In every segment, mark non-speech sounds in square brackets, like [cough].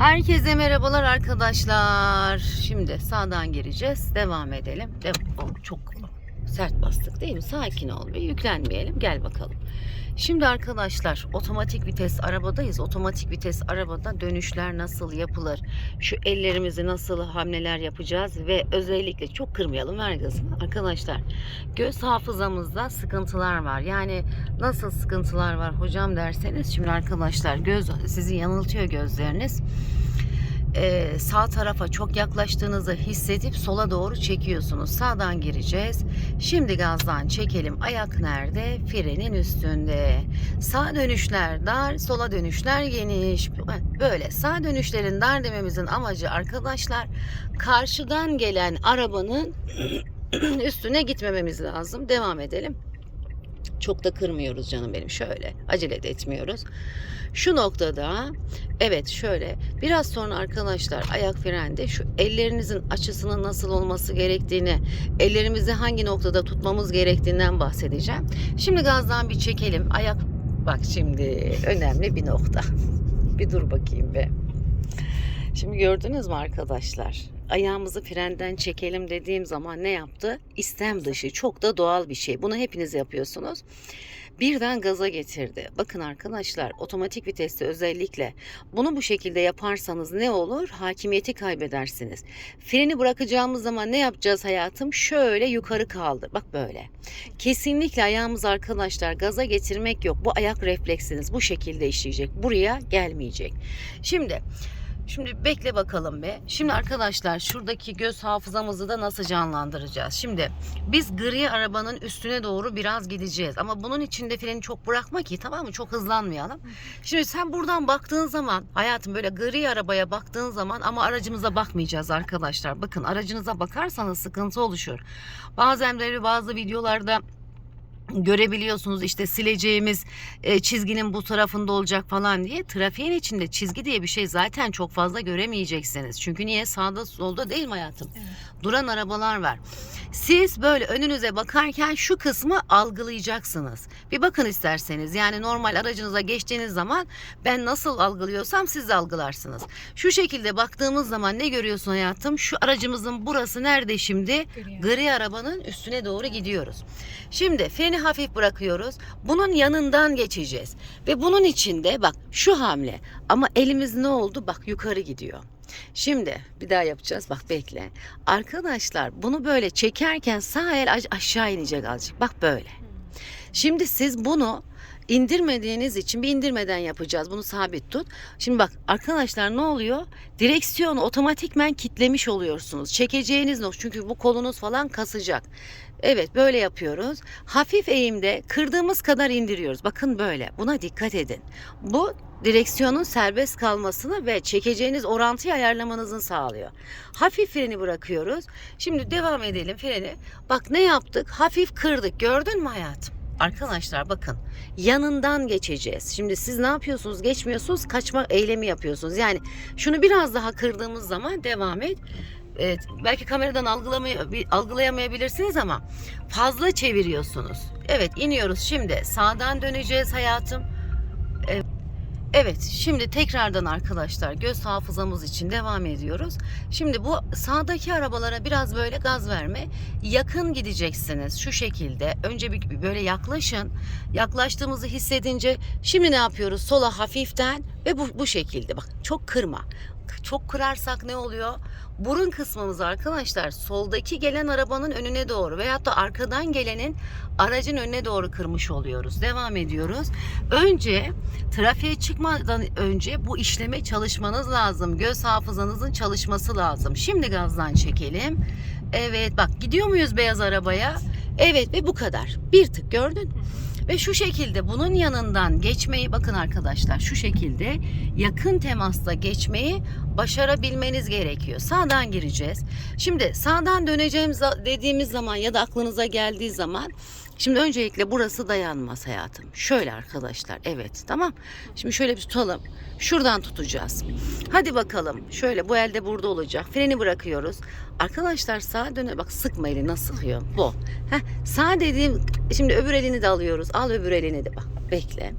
Herkese merhabalar arkadaşlar. Şimdi sağdan gireceğiz. Devam edelim. De Oh, çok sert bastık değil mi? Sakin ol ve yüklenmeyelim. Gel bakalım. Şimdi arkadaşlar otomatik vites arabadayız. Otomatik vites arabada dönüşler nasıl yapılır? Şu ellerimizi nasıl hamleler yapacağız ve özellikle çok kırmayalım ver gazını. Arkadaşlar göz hafızamızda sıkıntılar var. Yani nasıl sıkıntılar var hocam derseniz şimdi arkadaşlar göz sizi yanıltıyor gözleriniz. Ee, sağ tarafa çok yaklaştığınızı hissedip sola doğru çekiyorsunuz. Sağdan gireceğiz. Şimdi gazdan çekelim. Ayak nerede? Frenin üstünde. Sağ dönüşler dar, sola dönüşler geniş. Böyle sağ dönüşlerin dar dememizin amacı arkadaşlar karşıdan gelen arabanın [clears throat] üstüne gitmememiz lazım. Devam edelim. Çok da kırmıyoruz canım benim. Şöyle acele de etmiyoruz. Şu noktada evet şöyle biraz sonra arkadaşlar ayak frende şu ellerinizin açısının nasıl olması gerektiğini, ellerimizi hangi noktada tutmamız gerektiğinden bahsedeceğim. Şimdi gazdan bir çekelim. Ayak bak şimdi önemli bir nokta. [laughs] bir dur bakayım be. Şimdi gördünüz mü arkadaşlar? Ayağımızı frenden çekelim dediğim zaman ne yaptı? İstem dışı. Çok da doğal bir şey. Bunu hepiniz yapıyorsunuz. Birden gaza getirdi. Bakın arkadaşlar otomatik viteste özellikle bunu bu şekilde yaparsanız ne olur? Hakimiyeti kaybedersiniz. Freni bırakacağımız zaman ne yapacağız hayatım? Şöyle yukarı kaldı. Bak böyle. Kesinlikle ayağımız arkadaşlar gaza getirmek yok. Bu ayak refleksiniz bu şekilde işleyecek. Buraya gelmeyecek. Şimdi Şimdi bekle bakalım be. Şimdi arkadaşlar şuradaki göz hafızamızı da nasıl canlandıracağız? Şimdi biz gri arabanın üstüne doğru biraz gideceğiz. Ama bunun için de freni çok bırakma ki tamam mı? Çok hızlanmayalım. Şimdi sen buradan baktığın zaman hayatım böyle gri arabaya baktığın zaman ama aracımıza bakmayacağız arkadaşlar. Bakın aracınıza bakarsanız sıkıntı oluşur. Bazen böyle bazı videolarda görebiliyorsunuz işte sileceğimiz e, çizginin bu tarafında olacak falan diye trafiğin içinde çizgi diye bir şey zaten çok fazla göremeyeceksiniz. Çünkü niye sağda solda değil mi hayatım? Duran arabalar var. Siz böyle önünüze bakarken şu kısmı algılayacaksınız. Bir bakın isterseniz yani normal aracınıza geçtiğiniz zaman ben nasıl algılıyorsam siz de algılarsınız. Şu şekilde baktığımız zaman ne görüyorsun hayatım? Şu aracımızın burası nerede şimdi? Gri. Gri arabanın üstüne doğru gidiyoruz. Şimdi freni hafif bırakıyoruz. Bunun yanından geçeceğiz. Ve bunun içinde bak şu hamle. Ama elimiz ne oldu? Bak yukarı gidiyor. Şimdi bir daha yapacağız. Bak bekle. Arkadaşlar bunu böyle çekerken sağ el aş- aşağı inecek azıcık. Bak böyle. Şimdi siz bunu indirmediğiniz için bir indirmeden yapacağız. Bunu sabit tut. Şimdi bak arkadaşlar ne oluyor? Direksiyonu otomatikmen kitlemiş oluyorsunuz. Çekeceğiniz nokta çünkü bu kolunuz falan kasacak. Evet böyle yapıyoruz. Hafif eğimde kırdığımız kadar indiriyoruz. Bakın böyle. Buna dikkat edin. Bu direksiyonun serbest kalmasını ve çekeceğiniz orantıyı ayarlamanızı sağlıyor. Hafif freni bırakıyoruz. Şimdi devam edelim freni. Bak ne yaptık? Hafif kırdık. Gördün mü hayatım? Arkadaşlar bakın yanından geçeceğiz. Şimdi siz ne yapıyorsunuz? Geçmiyorsunuz, kaçma eylemi yapıyorsunuz. Yani şunu biraz daha kırdığımız zaman devam et. Evet, belki kameradan algılayamayabilirsiniz ama fazla çeviriyorsunuz. Evet iniyoruz şimdi. Sağdan döneceğiz hayatım. Evet. Evet, şimdi tekrardan arkadaşlar göz hafızamız için devam ediyoruz. Şimdi bu sağdaki arabalara biraz böyle gaz verme. Yakın gideceksiniz şu şekilde. Önce bir böyle yaklaşın. Yaklaştığımızı hissedince şimdi ne yapıyoruz? Sola hafiften ve bu, bu şekilde bak çok kırma. Çok kırarsak ne oluyor? Burun kısmımız arkadaşlar soldaki gelen arabanın önüne doğru veyahut da arkadan gelenin aracın önüne doğru kırmış oluyoruz. Devam ediyoruz. Önce trafiğe çıkmadan önce bu işleme çalışmanız lazım. Göz hafızanızın çalışması lazım. Şimdi gazdan çekelim. Evet bak gidiyor muyuz beyaz arabaya? Evet ve bu kadar. Bir tık gördün mü? Ve şu şekilde bunun yanından geçmeyi bakın arkadaşlar şu şekilde yakın temasta geçmeyi başarabilmeniz gerekiyor. Sağdan gireceğiz. Şimdi sağdan döneceğim dediğimiz zaman ya da aklınıza geldiği zaman şimdi öncelikle burası dayanmaz hayatım. Şöyle arkadaşlar evet tamam. Şimdi şöyle bir tutalım. Şuradan tutacağız. Hadi bakalım. Şöyle bu elde burada olacak. Freni bırakıyoruz. Arkadaşlar sağa döne bak sıkma elini nasıl sıkıyor. Bu. Heh, sağ dediğim şimdi öbür elini de alıyoruz. Al öbür elini de bak. Bekle.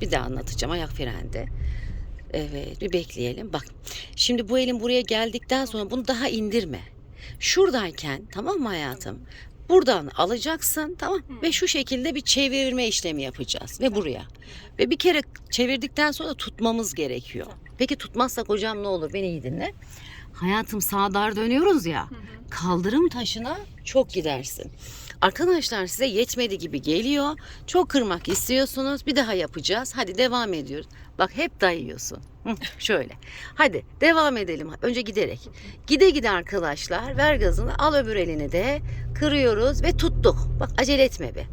Bir daha anlatacağım ayak frende. Evet bir bekleyelim. Bak Şimdi bu elin buraya geldikten sonra bunu daha indirme. Şuradayken tamam mı hayatım? Buradan alacaksın tamam ve şu şekilde bir çevirme işlemi yapacağız ve buraya. Ve bir kere çevirdikten sonra tutmamız gerekiyor. Peki tutmazsak hocam ne olur? Beni iyi dinle. Hayatım sağdar dönüyoruz ya. Kaldırım taşına çok gidersin. Arkadaşlar size yetmedi gibi geliyor. Çok kırmak istiyorsunuz. Bir daha yapacağız. Hadi devam ediyoruz. Bak hep dayıyorsun. Şöyle. Hadi devam edelim. Önce giderek. Gide gide arkadaşlar. Ver gazını. Al öbür elini de. Kırıyoruz ve tuttuk. Bak acele etme be.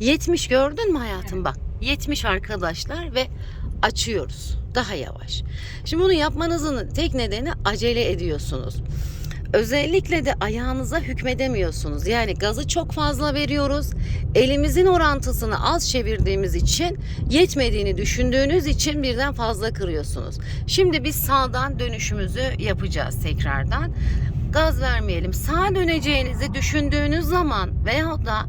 70 gördün mü hayatım bak. 70 arkadaşlar ve açıyoruz. Daha yavaş. Şimdi bunu yapmanızın tek nedeni acele ediyorsunuz. Özellikle de ayağınıza hükmedemiyorsunuz. Yani gazı çok fazla veriyoruz. Elimizin orantısını az çevirdiğimiz için yetmediğini düşündüğünüz için birden fazla kırıyorsunuz. Şimdi biz sağdan dönüşümüzü yapacağız tekrardan. Gaz vermeyelim. Sağa döneceğinizi düşündüğünüz zaman veyahut da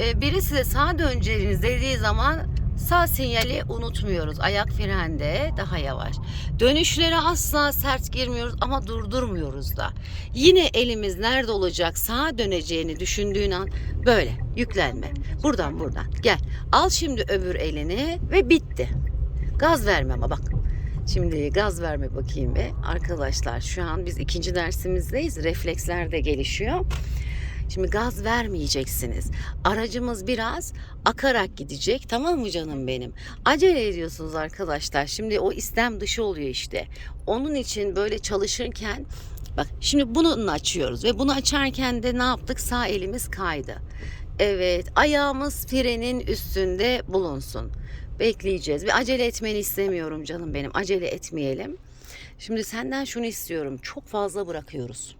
e, biri size sağa döneceğiniz dediği zaman sağ sinyali unutmuyoruz. Ayak frende daha yavaş. Dönüşlere asla sert girmiyoruz ama durdurmuyoruz da. Yine elimiz nerede olacak sağa döneceğini düşündüğün an böyle yüklenme. Buradan buradan gel. Al şimdi öbür elini ve bitti. Gaz verme ama bak. Şimdi gaz verme bakayım be. Arkadaşlar şu an biz ikinci dersimizdeyiz. Refleksler de gelişiyor. Şimdi gaz vermeyeceksiniz. Aracımız biraz akarak gidecek. Tamam mı canım benim? Acele ediyorsunuz arkadaşlar. Şimdi o istem dışı oluyor işte. Onun için böyle çalışırken bak şimdi bunu açıyoruz ve bunu açarken de ne yaptık? Sağ elimiz kaydı. Evet, ayağımız frenin üstünde bulunsun. Bekleyeceğiz. Bir acele etmeni istemiyorum canım benim. Acele etmeyelim. Şimdi senden şunu istiyorum. Çok fazla bırakıyoruz.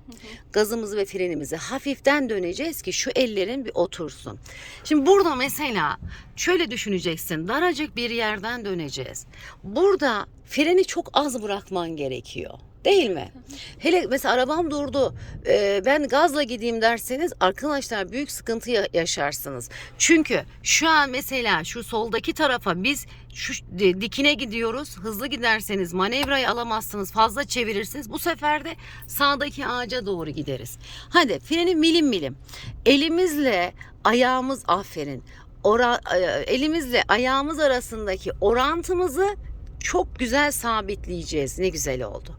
Gazımızı ve frenimizi hafiften döneceğiz ki şu ellerin bir otursun. Şimdi burada mesela şöyle düşüneceksin. Daracık bir yerden döneceğiz. Burada freni çok az bırakman gerekiyor. Değil mi? Hele mesela arabam durdu. Ee, ben gazla gideyim derseniz arkadaşlar büyük sıkıntı ya- yaşarsınız. Çünkü şu an mesela şu soldaki tarafa biz şu di- dikine gidiyoruz. Hızlı giderseniz manevrayı alamazsınız. Fazla çevirirsiniz. Bu sefer de sağdaki ağaca doğru gideriz. Hadi freni milim milim. Elimizle ayağımız aferin. Ora, elimizle ayağımız arasındaki orantımızı çok güzel sabitleyeceğiz. Ne güzel oldu.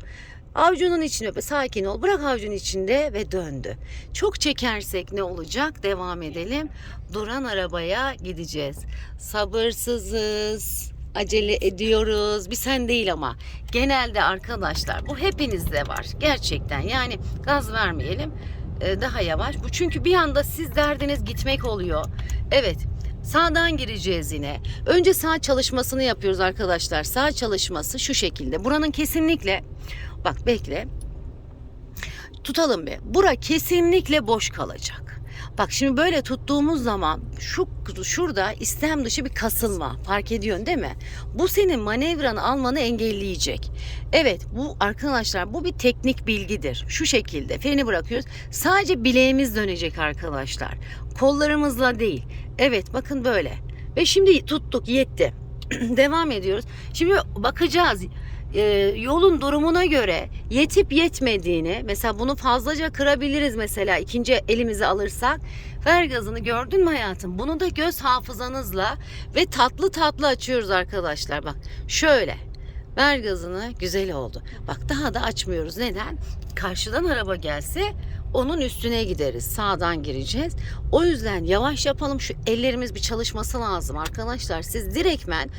Avcunun içine öpe, sakin ol. Bırak avcunun içinde ve döndü. Çok çekersek ne olacak? Devam edelim. Duran arabaya gideceğiz. Sabırsızız. Acele ediyoruz. Bir sen değil ama. Genelde arkadaşlar bu hepinizde var. Gerçekten yani gaz vermeyelim. Ee, Daha yavaş. Bu çünkü bir anda siz derdiniz gitmek oluyor. Evet. Sağdan gireceğiz yine. Önce sağ çalışmasını yapıyoruz arkadaşlar. Sağ çalışması şu şekilde. Buranın kesinlikle bak bekle. Tutalım bir. Bura kesinlikle boş kalacak. Bak şimdi böyle tuttuğumuz zaman şu şurada istem dışı bir kasılma fark ediyorsun değil mi? Bu senin manevranı almanı engelleyecek. Evet bu arkadaşlar bu bir teknik bilgidir. Şu şekilde freni bırakıyoruz. Sadece bileğimiz dönecek arkadaşlar. Kollarımızla değil. Evet bakın böyle. Ve şimdi tuttuk yetti. [clears throat] Devam ediyoruz. Şimdi bakacağız e, yolun durumuna göre yetip yetmediğini mesela bunu fazlaca kırabiliriz mesela ikinci elimizi alırsak. Ver gazını gördün mü hayatım? Bunu da göz hafızanızla ve tatlı tatlı açıyoruz arkadaşlar. Bak şöyle ver gazını güzel oldu. Bak daha da açmıyoruz. Neden? Karşıdan araba gelse onun üstüne gideriz. Sağdan gireceğiz. O yüzden yavaş yapalım. Şu ellerimiz bir çalışması lazım arkadaşlar. Siz direktmen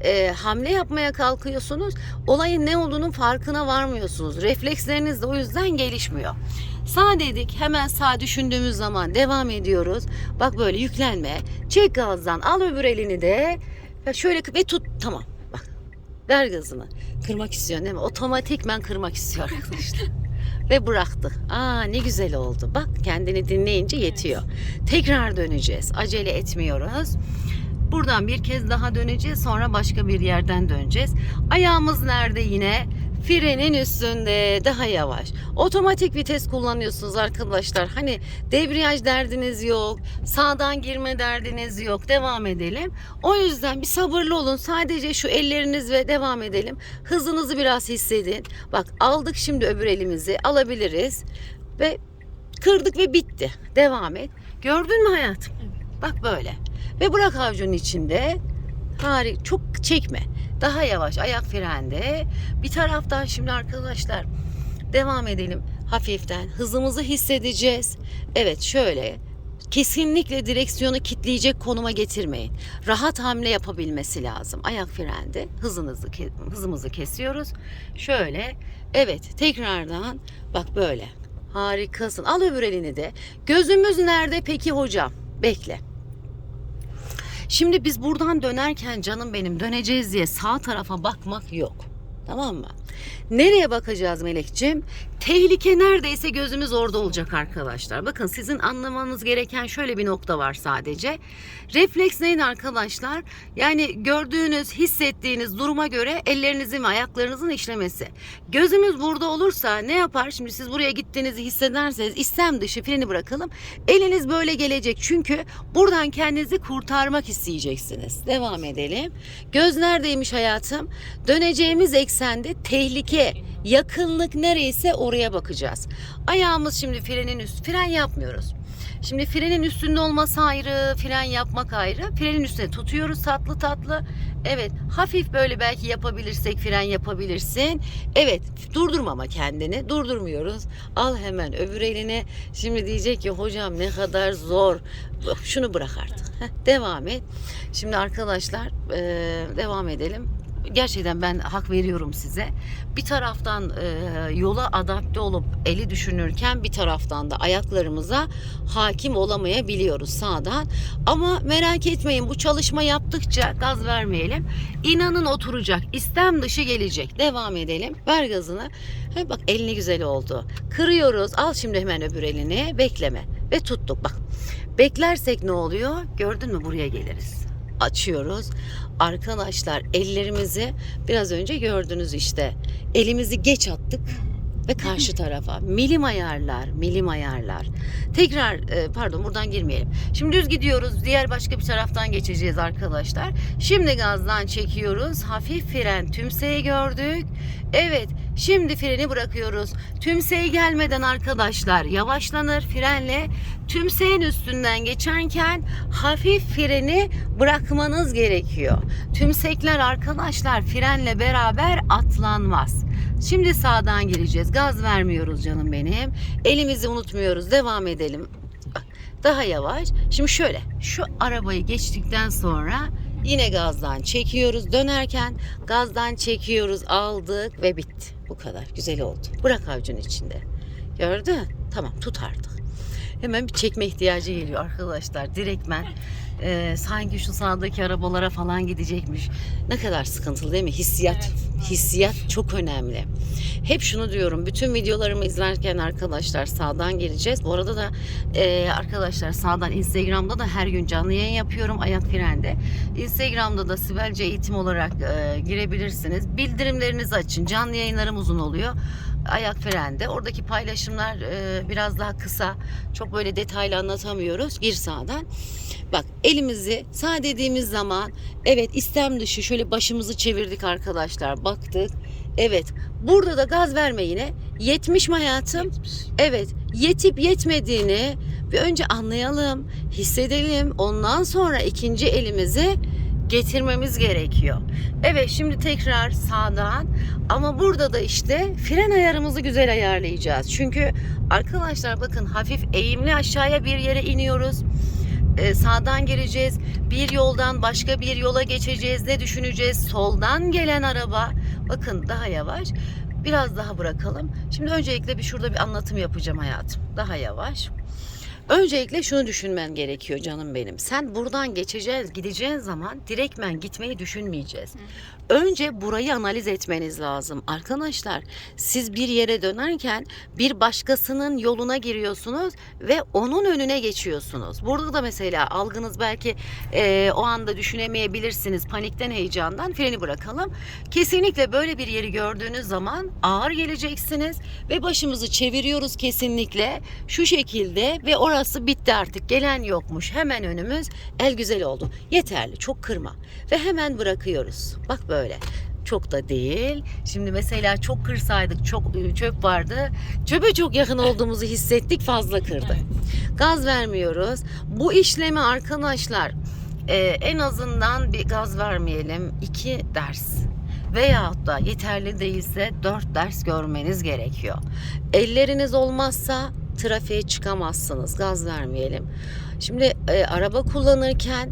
e, hamle yapmaya kalkıyorsunuz. Olayın ne olduğunun farkına varmıyorsunuz. Refleksleriniz de o yüzden gelişmiyor. Sağ dedik hemen sağ düşündüğümüz zaman devam ediyoruz. Bak böyle yüklenme. Çek gazdan al öbür elini de. Şöyle ve tut tamam. Bak ver gazını. Kırmak istiyorsun değil mi? Otomatikmen kırmak istiyor arkadaşlar. Ve bıraktı. Aa ne güzel oldu. Bak kendini dinleyince yetiyor. Tekrar döneceğiz. Acele etmiyoruz. Buradan bir kez daha döneceğiz. Sonra başka bir yerden döneceğiz. Ayağımız nerede yine? Frenin üstünde daha yavaş. Otomatik vites kullanıyorsunuz arkadaşlar. Hani debriyaj derdiniz yok. Sağdan girme derdiniz yok. Devam edelim. O yüzden bir sabırlı olun. Sadece şu elleriniz ve devam edelim. Hızınızı biraz hissedin. Bak aldık şimdi öbür elimizi alabiliriz. Ve kırdık ve bitti. Devam et. Gördün mü hayatım? Bak böyle. Ve bırak avucunun içinde. Harika. Çok çekme. Daha yavaş ayak frende. Bir taraftan şimdi arkadaşlar devam edelim hafiften. Hızımızı hissedeceğiz. Evet şöyle kesinlikle direksiyonu kitleyecek konuma getirmeyin. Rahat hamle yapabilmesi lazım. Ayak frende hızınızı hızımızı kesiyoruz. Şöyle evet tekrardan bak böyle. Harikasın. Al öbür elini de. Gözümüz nerede peki hocam? Bekle. Şimdi biz buradan dönerken canım benim döneceğiz diye sağ tarafa bakmak yok. Tamam mı? Nereye bakacağız Melekciğim? Tehlike neredeyse gözümüz orada olacak arkadaşlar. Bakın sizin anlamanız gereken şöyle bir nokta var sadece. Refleks neyin arkadaşlar? Yani gördüğünüz, hissettiğiniz duruma göre ellerinizin ve ayaklarınızın işlemesi. Gözümüz burada olursa ne yapar? Şimdi siz buraya gittiğinizi hissederseniz istem dışı freni bırakalım. Eliniz böyle gelecek çünkü buradan kendinizi kurtarmak isteyeceksiniz. Devam edelim. Göz neredeymiş hayatım? Döneceğimiz eksende tehlike, yakınlık nereyse oraya bakacağız. Ayağımız şimdi frenin üst, fren yapmıyoruz. Şimdi frenin üstünde olması ayrı, fren yapmak ayrı. Frenin üstüne tutuyoruz tatlı tatlı. Evet, hafif böyle belki yapabilirsek fren yapabilirsin. Evet, durdurmama kendini. Durdurmuyoruz. Al hemen öbür elini. Şimdi diyecek ki hocam ne kadar zor. Şunu bırak artık. Heh, devam et. Şimdi arkadaşlar eee, devam edelim gerçekten ben hak veriyorum size. Bir taraftan e, yola adapte olup eli düşünürken bir taraftan da ayaklarımıza hakim olamayabiliyoruz sağdan. Ama merak etmeyin bu çalışma yaptıkça gaz vermeyelim. İnanın oturacak. İstem dışı gelecek. Devam edelim. Ver gazını. Ha, bak elini güzel oldu. Kırıyoruz. Al şimdi hemen öbür elini. Bekleme. Ve tuttuk. Bak. Beklersek ne oluyor? Gördün mü buraya geliriz açıyoruz. Arkadaşlar ellerimizi biraz önce gördünüz işte. Elimizi geç attık ve karşı tarafa milim ayarlar, milim ayarlar. Tekrar e, pardon buradan girmeyelim. Şimdi düz gidiyoruz. Diğer başka bir taraftan geçeceğiz arkadaşlar. Şimdi gazdan çekiyoruz. Hafif fren tümseyi gördük. Evet, şimdi freni bırakıyoruz. Tümseye gelmeden arkadaşlar yavaşlanır frenle. Tümseyin üstünden geçerken hafif freni bırakmanız gerekiyor. Tümsekler arkadaşlar frenle beraber atlanmaz. Şimdi sağdan gireceğiz. Gaz vermiyoruz canım benim. Elimizi unutmuyoruz. Devam edelim. Daha yavaş. Şimdi şöyle şu arabayı geçtikten sonra yine gazdan çekiyoruz. Dönerken gazdan çekiyoruz. Aldık ve bitti. Bu kadar. Güzel oldu. Bırak avucun içinde. Gördün? Tamam tut artık. Hemen bir çekme ihtiyacı geliyor arkadaşlar. Direktmen e, sanki şu sağdaki arabalara falan gidecekmiş. Ne kadar sıkıntılı değil mi? Hissiyat, hissiyat çok önemli. Hep şunu diyorum. Bütün videolarımı izlerken arkadaşlar sağdan geleceğiz. Bu arada da e, arkadaşlar sağdan Instagram'da da her gün canlı yayın yapıyorum ayak frende. Instagram'da da Sibelce eğitim olarak e, girebilirsiniz. Bildirimlerinizi açın. Canlı yayınlarım uzun oluyor ayak frende. Oradaki paylaşımlar e, biraz daha kısa. Çok böyle detaylı anlatamıyoruz. Gir sağdan. Bak elimizi sağ dediğimiz zaman evet istem dışı şöyle başımızı çevirdik arkadaşlar. Baktık. Evet. Burada da gaz verme yine. Yetmiş mi hayatım? Evet. Yetip yetmediğini bir önce anlayalım, hissedelim. Ondan sonra ikinci elimizi getirmemiz gerekiyor. Evet şimdi tekrar sağdan ama burada da işte fren ayarımızı güzel ayarlayacağız. Çünkü arkadaşlar bakın hafif eğimli aşağıya bir yere iniyoruz. Ee, sağdan gireceğiz. Bir yoldan başka bir yola geçeceğiz. Ne düşüneceğiz? Soldan gelen araba. Bakın daha yavaş. Biraz daha bırakalım. Şimdi öncelikle bir şurada bir anlatım yapacağım hayatım. Daha yavaş. Öncelikle şunu düşünmen gerekiyor canım benim. Sen buradan geçeceğiz, gideceğin zaman direktmen gitmeyi düşünmeyeceğiz. Önce burayı analiz etmeniz lazım. Arkadaşlar siz bir yere dönerken bir başkasının yoluna giriyorsunuz ve onun önüne geçiyorsunuz. Burada da mesela algınız belki e, o anda düşünemeyebilirsiniz panikten heyecandan freni bırakalım. Kesinlikle böyle bir yeri gördüğünüz zaman ağır geleceksiniz ve başımızı çeviriyoruz kesinlikle şu şekilde ve orası bitti artık gelen yokmuş hemen önümüz el güzel oldu yeterli çok kırma ve hemen bırakıyoruz bak böyle çok da değil. Şimdi mesela çok kırsaydık çok e, çöp vardı. Çöpe çok yakın olduğumuzu hissettik fazla kırdık. Gaz vermiyoruz. Bu işlemi arkadaşlar e, en azından bir gaz vermeyelim. iki ders veyahut da yeterli değilse dört ders görmeniz gerekiyor. Elleriniz olmazsa trafiğe çıkamazsınız. Gaz vermeyelim. Şimdi e, araba kullanırken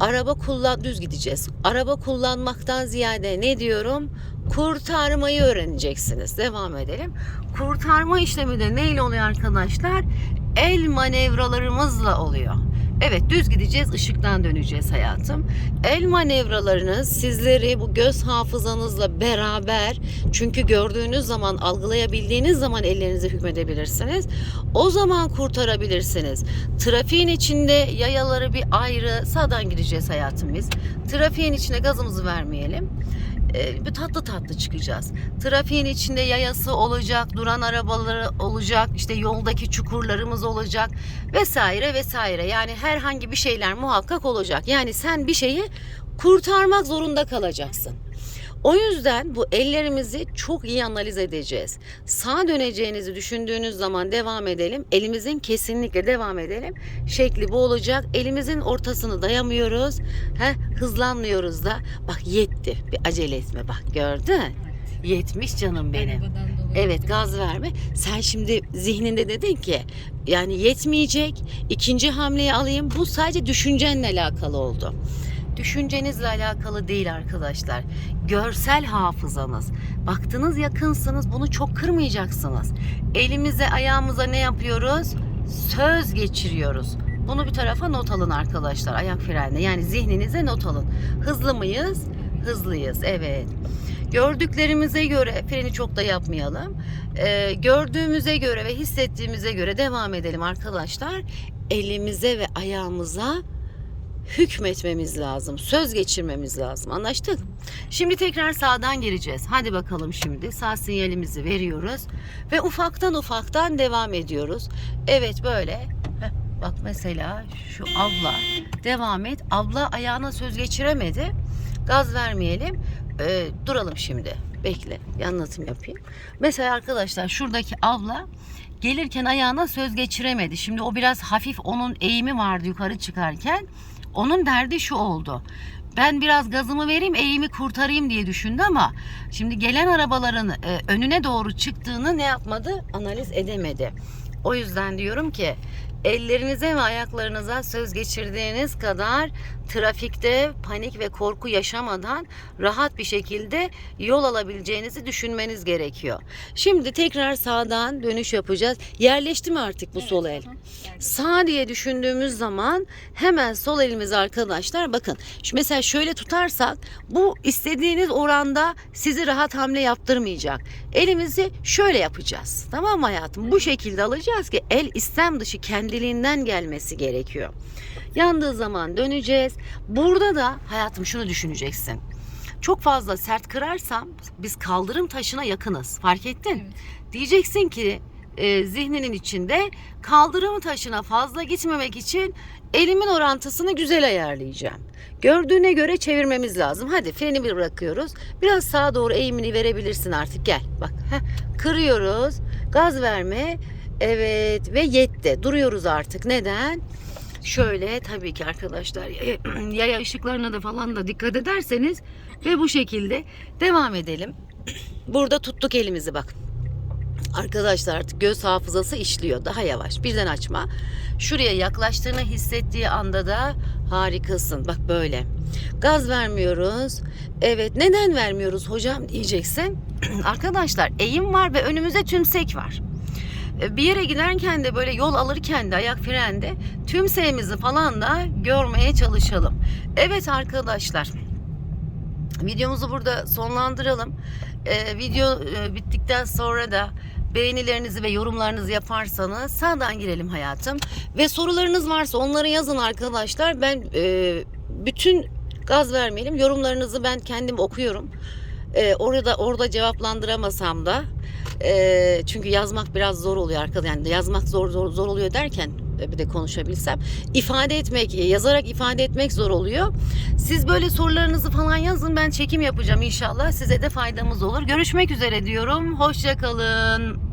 araba kullan düz gideceğiz. Araba kullanmaktan ziyade ne diyorum? Kurtarmayı öğreneceksiniz. Devam edelim. Kurtarma işlemi de neyle oluyor arkadaşlar? El manevralarımızla oluyor. Evet düz gideceğiz ışıktan döneceğiz hayatım. El manevralarınız sizleri bu göz hafızanızla beraber çünkü gördüğünüz zaman algılayabildiğiniz zaman ellerinize hükmedebilirsiniz. O zaman kurtarabilirsiniz. Trafiğin içinde yayaları bir ayrı sağdan gideceğiz hayatım biz. Trafiğin içine gazımızı vermeyelim e, tatlı tatlı çıkacağız. Trafiğin içinde yayası olacak, duran arabaları olacak, işte yoldaki çukurlarımız olacak vesaire vesaire. Yani herhangi bir şeyler muhakkak olacak. Yani sen bir şeyi kurtarmak zorunda kalacaksın. O yüzden bu ellerimizi çok iyi analiz edeceğiz. Sağa döneceğinizi düşündüğünüz zaman devam edelim. Elimizin kesinlikle devam edelim. Şekli bu olacak. Elimizin ortasını dayamıyoruz. Heh, hızlanmıyoruz da. Bak yetti. Bir acele etme bak gördün. Yetmiş canım benim. Evet gaz verme. Sen şimdi zihninde dedin ki yani yetmeyecek. ikinci hamleyi alayım. Bu sadece düşüncenle alakalı oldu. Düşüncenizle alakalı değil arkadaşlar. Görsel hafızanız. Baktınız yakınsınız bunu çok kırmayacaksınız. Elimize ayağımıza ne yapıyoruz? Söz geçiriyoruz. Bunu bir tarafa not alın arkadaşlar ayak frenine. Yani zihninize not alın. Hızlı mıyız? Hızlıyız evet. Gördüklerimize göre freni çok da yapmayalım. Ee, gördüğümüze göre ve hissettiğimize göre devam edelim arkadaşlar. Elimize ve ayağımıza hükmetmemiz lazım. Söz geçirmemiz lazım. Anlaştık? Şimdi tekrar sağdan gireceğiz. Hadi bakalım şimdi. Sağ sinyalimizi veriyoruz. Ve ufaktan ufaktan devam ediyoruz. Evet böyle. Bak mesela şu abla. Devam et. Abla ayağına söz geçiremedi. Gaz vermeyelim. Ee, duralım şimdi. Bekle. Bir anlatım yapayım. Mesela arkadaşlar şuradaki abla gelirken ayağına söz geçiremedi. Şimdi o biraz hafif onun eğimi vardı yukarı çıkarken. Onun derdi şu oldu. Ben biraz gazımı vereyim, eğimi kurtarayım diye düşündü ama şimdi gelen arabaların e, önüne doğru çıktığını ne yapmadı? Analiz edemedi. O yüzden diyorum ki ellerinize ve ayaklarınıza söz geçirdiğiniz kadar trafikte panik ve korku yaşamadan rahat bir şekilde yol alabileceğinizi düşünmeniz gerekiyor. Şimdi tekrar sağdan dönüş yapacağız. Yerleşti mi artık bu Evet, sol el? hı Sağ diye düşündüğümüz zaman hemen sol elimiz arkadaşlar bakın şu mesela şöyle tutarsak bu istediğiniz oranda sizi rahat hamle yaptırmayacak. Elimizi şöyle yapacağız. Tamam mı hayatım? Bu şekilde alacağız ki el istem dışı kendiliğinden gelmesi gerekiyor. Yandığı zaman döneceğiz. Burada da hayatım şunu düşüneceksin. Çok fazla sert kırarsam biz kaldırım taşına yakınız. Fark ettin? Evet. Diyeceksin ki e, zihninin içinde kaldırım taşına fazla gitmemek için elimin orantısını güzel ayarlayacağım. Gördüğüne göre çevirmemiz lazım. Hadi freni bir bırakıyoruz. Biraz sağa doğru eğimini verebilirsin artık. Gel bak. Heh, kırıyoruz. Gaz verme. Evet ve yetti. Duruyoruz artık. Neden? Şöyle tabii ki arkadaşlar [clears throat] yaya ışıklarına da falan da dikkat ederseniz ve bu şekilde devam edelim. [clears throat] Burada tuttuk elimizi bak. Arkadaşlar artık göz hafızası işliyor. Daha yavaş. Birden açma. Şuraya yaklaştığını hissettiği anda da harikasın. Bak böyle. Gaz vermiyoruz. Evet neden vermiyoruz hocam diyeceksin. [clears throat] Arkadaşlar eğim var ve önümüzde tümsek var. Bir yere giderken de böyle yol alırken de ayak frende tüm sevimizi falan da görmeye çalışalım. Evet arkadaşlar. Videomuzu burada sonlandıralım. Ee, video e, bittikten sonra da beğenilerinizi ve yorumlarınızı yaparsanız sağdan girelim hayatım. Ve sorularınız varsa onları yazın arkadaşlar. Ben e, bütün gaz vermeyelim. Yorumlarınızı ben kendim okuyorum. E, orada orada cevaplandıramasam da e, çünkü yazmak biraz zor oluyor arkadaşlar. Yani yazmak zor zor zor oluyor derken e, bir de konuşabilsem ifade etmek yazarak ifade etmek zor oluyor. Siz böyle sorularınızı falan yazın. Ben çekim yapacağım inşallah. Size de faydamız olur. Görüşmek üzere diyorum. Hoşça kalın.